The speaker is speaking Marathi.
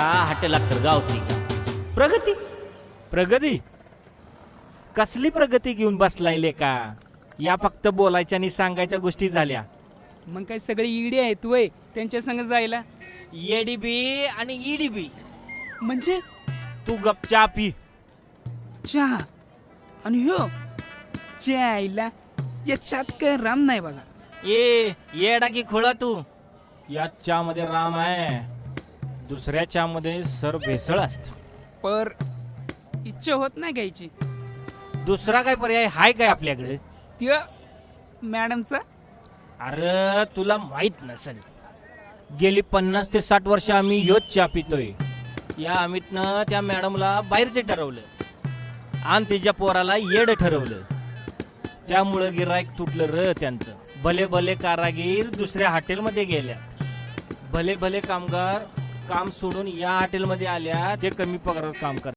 हॉटेलात तर गावती प्रगती. प्रगती? कसली प्रगती घेऊन बसलाय का? या फक्त बोलायच्या आणि सांगायच्या गोष्टी झाल्या. मग काय सगळे इडी आहेत वय त्यांच्या संग जायला? एडीबी आणि ईडीबी म्हणजे? तू गपचा पी. चहा? आणि ह्यो चायला याच्यात काय राम नाही बघा. ए येडा की खोळा तू? या चहामध्ये राम आहे. दुसऱ्या चहामध्ये सर भेसळ असत. पर इच्छा होत नाही घ्यायची. दुसरा काय पर्याय हाय काय आपल्याकडे? त्यो मॅडमचा? अरे तुला माहीत नसेल. गेली पन्नास ते साठ वर्ष आम्ही ह्योच चहा पितोय या अमितनं त्या मॅडमला बाहेरचे ठरवलं. आणि तिच्या पोराला येड ठरवलं. त्यामुळं गिरायक तुटलं र त्यांचं. भले भले कारागीर दुसऱ्या हॉटेलमध्ये गेल्या. भले भले कामगार काम सोडून या हॉटेलमध्ये आल्या ते कमी पगारावर काम करतात.